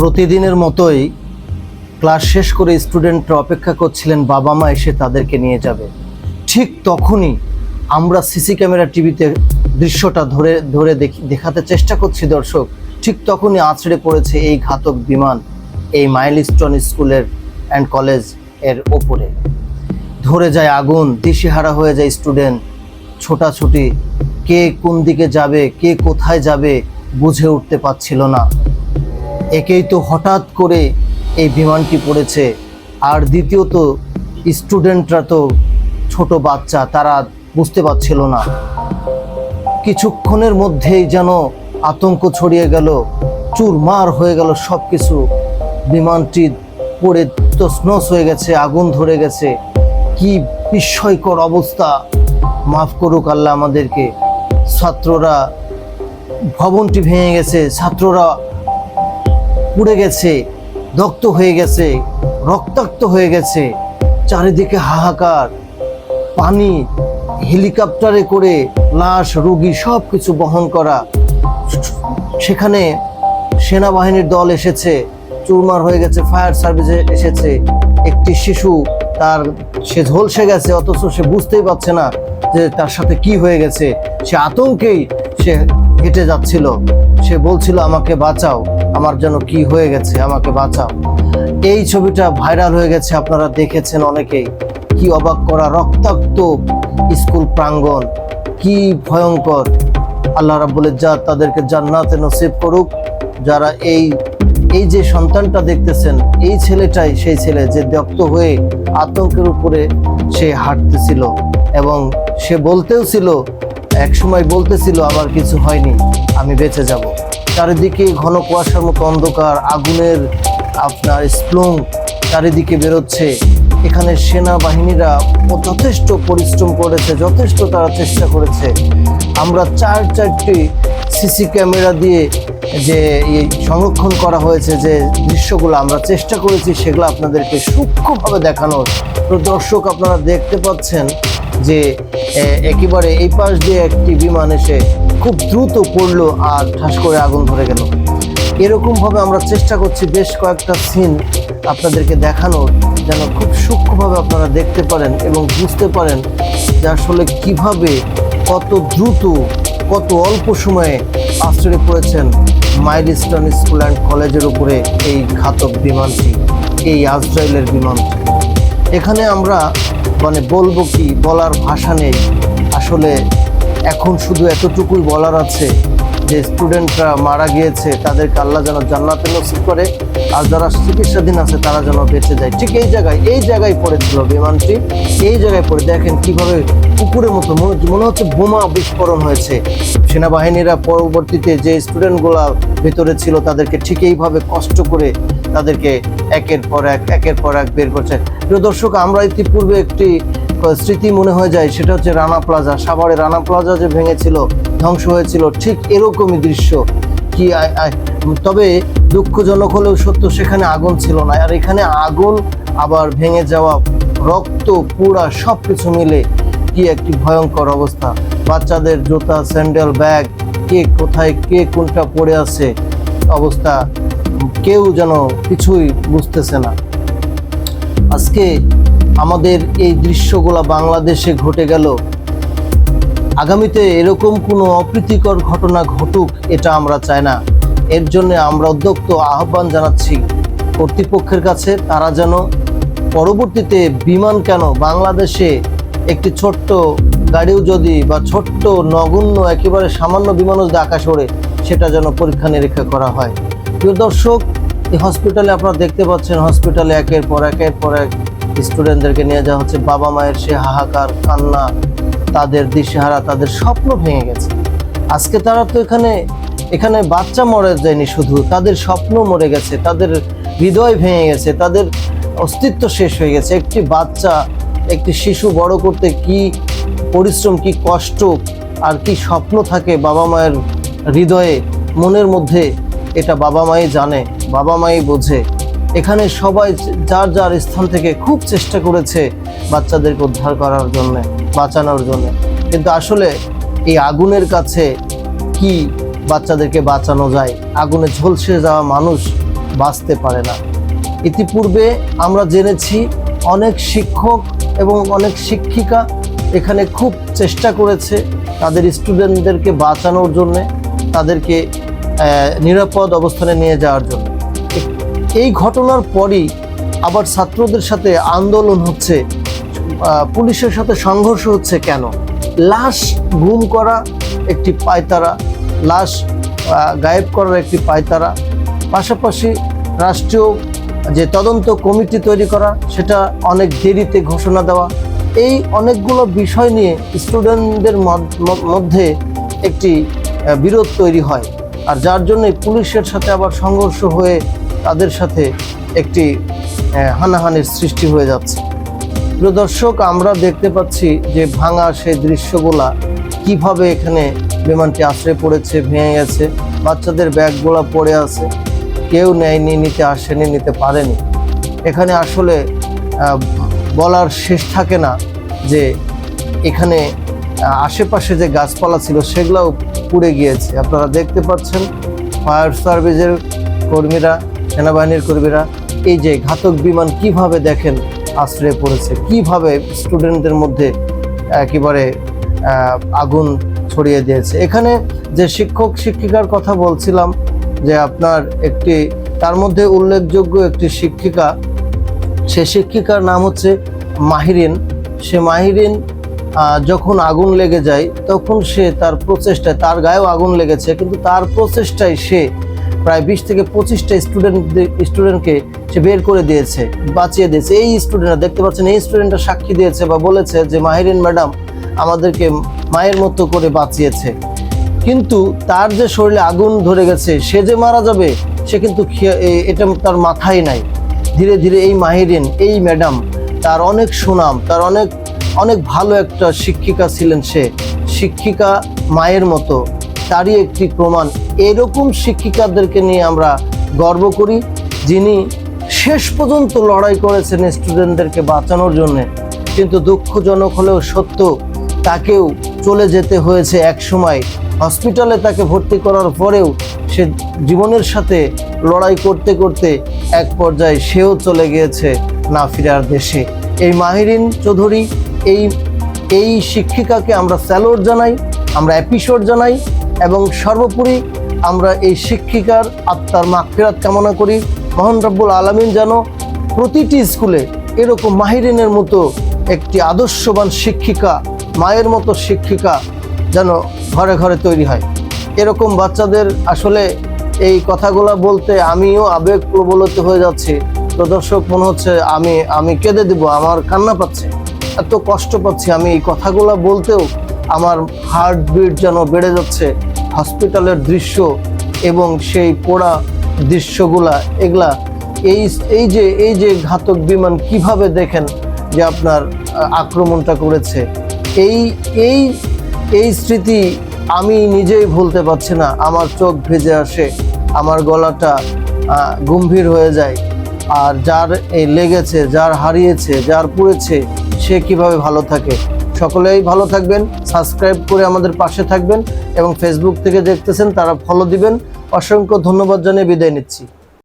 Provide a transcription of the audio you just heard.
প্রতিদিনের মতোই ক্লাস শেষ করে স্টুডেন্টরা অপেক্ষা করছিলেন বাবা মা এসে তাদেরকে নিয়ে যাবে। ঠিক তখনই আমরা সিসি ক্যামেরা টিভিতে দৃশ্যটা ধরে ধরে দেখি, দেখাতে চেষ্টা করছি দর্শক। ঠিক তখনই আছড়ে পড়েছে এই ঘাতক বিমান এই মাইলস্টোন স্কুলের অ্যান্ড কলেজের ওপরে। ধরে যায় আগুন, দিশেহারা হয়ে যায় স্টুডেন্ট। ছোটাছুটি, কে কোন দিকে যাবে, কে কোথায় যাবে বুঝে উঠতে পারছিল না। একেই তো হঠাৎ করে এই বিমানটি পড়েছে। আর দ্বিতীয়ত, স্টুডেন্টরা তো ছোট বাচ্চা, তারা বুঝতে পারছিল না। কিছুক্ষণের মধ্যেই যেন আতঙ্ক ছড়িয়ে গেল, চুরমার হয়ে গেল সব কিছু বিমানটি পড়ে তসনস হয়ে গেছে, আগুন ধরে গেছে। কি বিস্ময়কর অবস্থা! মাফ করুক আল্লাহ আমাদেরকে। ছাত্ররা, ভবনটি ভেঙে গেছে। ছাত্ররা পুড়ে গেছে, দগ্ধ হয়ে গেছে, রক্তাক্ত হয়ে গেছে, চারিদিকে হাহাকার। পানি, হেলিকপ্টারে করে লাশ, রোগী সব কিছু বহন করা। সেখানে সেনাবাহিনীর দল এসেছে, চুরমার হয়ে গেছে, ফায়ার সার্ভিসে এসেছে। একটি শিশু, তার, সে ঝলসে গেছে, অথচ সে বুঝতেই পারছে না যে তার সাথে কি হয়ে গেছে। সে আতঙ্কেই, সে হেঁটে যাচ্ছিল। সে বলছিল, আমাকে বাঁচাও। আমার যেন কি হয়ে গেছে, আমাকে বাঁচাও। এই ছবিটা ভাইরাল হয়ে গেছে, আপনারা দেখেছেন অনেকেই। কি অবাক করা, রক্তাক্ত স্কুল প্রাঙ্গণ। কি ভয়ঙ্কর। আল্লাহ রাব্বুল যা তাদেরকে জান্নাতে নসিব করুক। যারা এই এই যে সন্তানটা দেখতেছেন, এই ছেলেটাই সেই ছেলে যে দগ্ধ হয়ে আতঙ্কের উপরে সে হাঁটতেছিল। এবং সে বলতেও ছিল এক সময় বলতেছিল, আমার কিছু হয়নি, আমি বেঁচে যাব। চারিদিকে ঘন কুয়াশার মতো অন্ধকার, আগুনের আপনার স্প্লুং চারিদিকে বেরোচ্ছে। এখানে সেনাবাহিনীরা যথেষ্ট পরিশ্রম করেছে, যথেষ্ট তারা চেষ্টা করেছে। আমরা চার চারটি সিসি ক্যামেরা দিয়ে যে এই সংরক্ষণ করা হয়েছে, যে দৃশ্যগুলো আমরা চেষ্টা করেছি, সেগুলো আপনাদেরকে সূক্ষ্মভাবে দেখানোর। তো দর্শক আপনারা দেখতে পাচ্ছেন যে একেবারে এই পাশ দিয়ে একটি বিমান এসে খুব দ্রুত পড়ল আর ঠাস করে আগুন ধরে গেল। এরকমভাবে আমরা চেষ্টা করছি বেশ কয়েকটা সিন আপনাদেরকে দেখানোর, যেন খুব সূক্ষ্মভাবে আপনারা দেখতে পারেন এবং বুঝতে পারেন যে আসলে কীভাবে কত দ্রুত কত অল্প সময়ে আশ্চর্য পড়েছেন মাইলস্টোন স্কুল অ্যান্ড কলেজের উপরে এই ঘাতক বিমানটি, এই আজরাইলের বিমানটি এখানে আমরা মানে বলব কি, বলার ভাষা নেই। আসলে এখন শুধু এতটুকুই বলার আছে যে স্টুডেন্টরা মারা গিয়েছে, তাদেরকে আল্লাহ যেন জান্নাতে নসিব করে। আর যারা চিকিৎসাধীন আছে, তারা যেন বেঁচে যায়। ঠিক এই জায়গায় এই জায়গায় পড়েছিল বিমানটি। এই জায়গায় পড়ে দেখেন কীভাবে পুকুরের মতো মনে হচ্ছে- বোমা বিস্ফোরণ হয়েছে। সেনাবাহিনীরা পরবর্তীতে যে স্টুডেন্টগুলা ভেতরে ছিল, তাদেরকে ঠিক এইভাবে কষ্ট করে তাদেরকে একের পর এক, একের পর এক বের করছে। প্রিয় দর্শক, আমরা ইতিপূর্বে একটি স্মৃতি মনে হয়ে যায়, সেটা হচ্ছে রানা প্লাজা। সাভারে রানা প্লাজা যে ভেঙেছিল, ধ্বংস হয়েছিল, ঠিক এরকমই দৃশ্য। কি তবে দুঃখজনক হলেও সত্য, সেখানে আগুন ছিল না। আর এখানে আগুন, আবার ভেঙে যাওয়া রক্ত পুরা সব কিছু মিলে কি একটি ভয়ঙ্কর অবস্থা। বাচ্চাদের জুতা, স্যান্ডেল, ব্যাগ, কে কোথায়, কে কোনটা পড়ে আছে, অবস্থা কেউ যেন কিছুই বুঝতেছে না। আজকে আমাদের এই দৃশ্যগুলো বাংলাদেশে ঘটে গেল। আগামীতে এরকম কোনো অপ্রীতিকর ঘটনা ঘটুক, এটা আমরা চাই না। এর জন্য আমরা উদ্যোক্ত আহ্বান জানাচ্ছি কর্তৃপক্ষের কাছে, তারা যেন পরবর্তীতে বিমান কেন বাংলাদেশে একটি ছোট্ট গাড়িও যদি বা ছোট্ট নগণ্য, একেবারে সামান্য বিমানও যদি আকাশ ওড়ে, সেটা যেন পরীক্ষা নিরীক্ষা করা হয়। প্রিয় দর্শক, এই হসপিটালে আপনারা দেখতে পাচ্ছেন হসপিটালে একের পর একের পর এক স্টুডেন্টদেরকে নিয়ে যাওয়া হচ্ছে। বাবা মায়ের সে হাহাকার, কান্না, তাদের দিশেহারা, তাদের স্বপ্ন ভেঙে গেছে। আজকে তারা তো এখানে এখানে বাচ্চা মরে যায়নি শুধু, তাদের স্বপ্ন মরে গেছে, তাদের হৃদয় ভেঙে গেছে, তাদের অস্তিত্ব শেষ হয়ে গেছে। একটি বাচ্চা, একটি শিশু বড় করতে কি পরিশ্রম, কি কষ্ট আর কি স্বপ্ন থাকে বাবা মায়ের হৃদয়ে, মনের মধ্যে এটা বাবা মাই জানে, বাবা মাই বোঝে। এখানে সবাই যার যার স্থান থেকে খুব চেষ্টা করেছে বাচ্চাদেরকে উদ্ধার করার জন্য, বাঁচানোর জন্য। কিন্তু আসলে এই আগুনের কাছে কি বাচ্চাদেরকে বাঁচানো যায়, আগুনে ঝলসে যাওয়া মানুষ বাঁচতে পারে না। ইতিপূর্বে আমরা জেনেছি অনেক শিক্ষক এবং অনেক শিক্ষিকা এখানে খুব চেষ্টা করেছে তাদের স্টুডেন্টদেরকে বাঁচানোর জন্যে, তাদেরকে নিরাপদ অবস্থানে নিয়ে যাওয়ার জন্য। এই ঘটনার পরই আবার ছাত্রদের সাথে আন্দোলন হচ্ছে। পুলিশের সাথে সংঘর্ষ হচ্ছে কেন? লাশ গুম করা একটি পায়তারা, লাশ গায়েব করার একটি পায়তারা, পাশাপাশি রাষ্ট্রীয় যে তদন্ত কমিটি তৈরি করা, সেটা অনেক দেরিতে ঘোষণা দেওয়া। এই অনেকগুলো বিষয় নিয়ে স্টুডেন্টদের মধ্যে একটি বিরোধ তৈরি হয়। আর যার জন্যই পুলিশের সাথে আবার সংঘর্ষ হয়ে তাদের সাথে একটি হানাহানির সৃষ্টি হয়ে যাচ্ছে। প্রিয় দর্শক, আমরা দেখতে পাচ্ছি যে ভাঙা সেই দৃশ্যগুলা কীভাবে এখানে বিমানটি আশ্রে পড়েছে, ভেঙে গেছে, বাচ্চাদের ব্যাগগুলা পড়ে আছে, কেউ নেয়নি, নিতে আসেনি, নিতে পারেনি। এখানে আসলে বলার শেষ থাকে না যে এখানে আশেপাশে যে গাছপালা ছিল সেগুলোও পুড়ে গিয়েছে। আপনারা দেখতে পাচ্ছেন, ফায়ার সার্ভিসের কর্মীরা সেনাবাহিনীর কর্মীরা এই যে ঘাতক বিমান কীভাবে দেখেন, আশ্রয়ে পড়েছে, কীভাবে স্টুডেন্টদের মধ্যে একেবারে আগুন ছড়িয়ে দিয়েছে। এখানে যে শিক্ষক শিক্ষিকার কথা বলছিলাম, যে আপনার একটি, তার মধ্যে উল্লেখযোগ্য একটি শিক্ষিকা, সে শিক্ষিকার নাম হচ্ছে মাহিরিন। সে মাহিরিন যখন আগুন লেগে যায়, তখন সে তার প্রচেষ্টায়, তার গায়েও আগুন লেগেছে, কিন্তু তার প্রচেষ্টায় সে প্রায় বিশ থেকে পঁচিশটা স্টুডেন্ট স্টুডেন্টকে সে বের করে দিয়েছে, বাঁচিয়ে দিয়েছে। এই স্টুডেন্টরা দেখতে পাচ্ছেন, এই স্টুডেন্টরা সাক্ষী দিয়েছে বা বলেছে যে, মাহিরিন ম্যাডাম, আমাদেরকে মায়ের মতো করে বাঁচিয়েছে। কিন্তু তার যে শরীরে আগুন ধরে গেছে, সে যে মারা যাবে, সে কিন্তু এটা তার মাথায় নাই। ধীরে ধীরে এই মাহিরিন, এই ম্যাডাম, তার অনেক সুনাম, তার অনেক অনেক ভালো একটা শিক্ষিকা ছিলেন সে। শিক্ষিকা মায়ের মতো। তারই একটি প্রমাণ। এরকম শিক্ষিকাদেরকে নিয়ে আমরা গর্ব করি, যিনি শেষ পর্যন্ত লড়াই করেছেন স্টুডেন্টদেরকে বাঁচানোর জন্যে। কিন্তু দুঃখজনক হলেও সত্য, তাকেও চলে যেতে হয়েছে এক সময়। হসপিটালে তাকে ভর্তি করার পরেও সে জীবনের সাথে লড়াই করতে করতে এক পর্যায়ে সেও চলে গিয়েছে না ফিরার দেশে। এই মাহিরিন চৌধুরী, এই এই শিক্ষিকাকে আমরা স্যালোট জানাই, আমরা এপিসোড জানাই এবং সর্বোপরি আমরা এই শিক্ষিকার আত্মার মাগফিরাত কামনা করি। মোহন রব্বুল আলমিন যেন প্রতিটি স্কুলে এরকম মাহিরিনের মতো একটি আদর্শবান শিক্ষিকা, মায়ের মতো শিক্ষিকা যেন ঘরে ঘরে তৈরি হয়। এরকম বাচ্চাদের আসলে এই কথাগুলো বলতে আমিও আবেগ প্রবলিত হয়ে যাচ্ছি। তো দর্শক, মনে হচ্ছে আমি আমি কেঁদে দিব, আমার কান্না পাচ্ছে। এত কষ্ট পাচ্ছি আমি এই কথাগুলো বলতেও আমার হার্টবিট যেন বেড়ে যাচ্ছে। হসপিটালের দৃশ্য এবং সেই পোড়া দৃশ্যগুলা, এগুলা এই এই যে এই যে ঘাতক বিমান কীভাবে দেখেন যে আপনার আক্রমণটা করেছে? এই এই এই স্মৃতি আমি নিজেই ভুলতে পারছি না। আমার চোখ ভেজে আসে, আমার গলাটা গম্ভীর হয়ে যায়। আর যার এই লেগেছে, যার হারিয়েছে, যার পুড়েছে, সে কীভাবে ভালো থাকে? সকলেই ভালো থাকবেন, সাবস্ক্রাইব করে আমাদের পাশে থাকবেন এবং ফেসবুক থেকে দেখতেছেন তারা ফলো দিবেন। অসংখ্য ধন্যবাদ জানিয়ে বিদায় নিচ্ছি।